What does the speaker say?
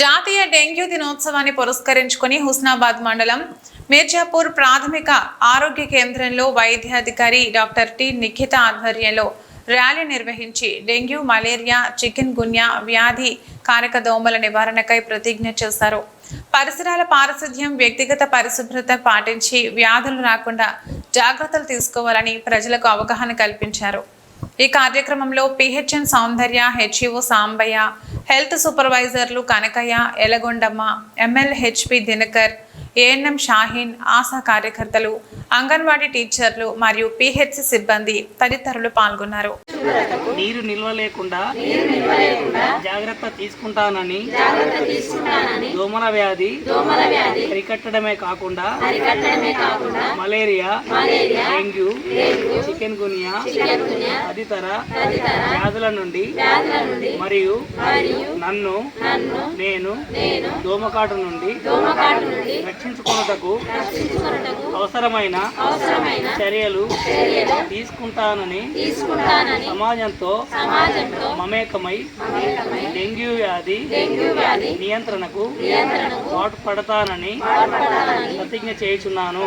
జాతీయ డెంగ్యూ దినోత్సవాన్ని పురస్కరించుకుని హుస్నాబాద్ మండలం మిర్జాపూర్ ప్రాథమిక ఆరోగ్య కేంద్రంలో వైద్యాధికారి డాక్టర్ టి నిఖిత ఆధ్వర్యంలో ర్యాలీ నిర్వహించి డెంగ్యూ మలేరియా చికెన్ గున్యా వ్యాధి కారక దోమల నివారణకై ప్రతిజ్ఞ చేశారు. పరిసరాల పారిశుధ్యం వ్యక్తిగత పరిశుభ్రత పాటించి వ్యాధులు రాకుండా జాగ్రత్తలు తీసుకోవాలని ప్రజలకు అవగాహన కల్పించారు. ఈ కార్యక్రమంలో PHM Soundarya HEO Sambaiah health సూపర్వైజర్లు Kanakaiah Elagondamma MLHP Dinakar ANM Shaheen ASHA కార్యకర్తలు అంగన్వాడీ టీచర్లు మరియు పిహెచ్సి సిబ్బంది తదితరులు పాల్గొన్నారు. నీరు నిల్వ లేకుండా జాగ్రత్త తీసుకుంటానని దోమల వ్యాధి అరికట్టడమే కాకుండా మలేరియా డెంగ్యూ చికెన్ గునియా తదితర వ్యాధుల నుండి మరియు నన్ను నేను దోమకాటు నుండి రక్షించుకున్నటకు అవసరమైన చర్యలు తీసుకుంటానని సమాజంతో మమేకమై డెంగ్యూ వ్యాధి నియంత్రణకు పాటుపడతానని ప్రతిజ్ఞ చేయుచున్నాను.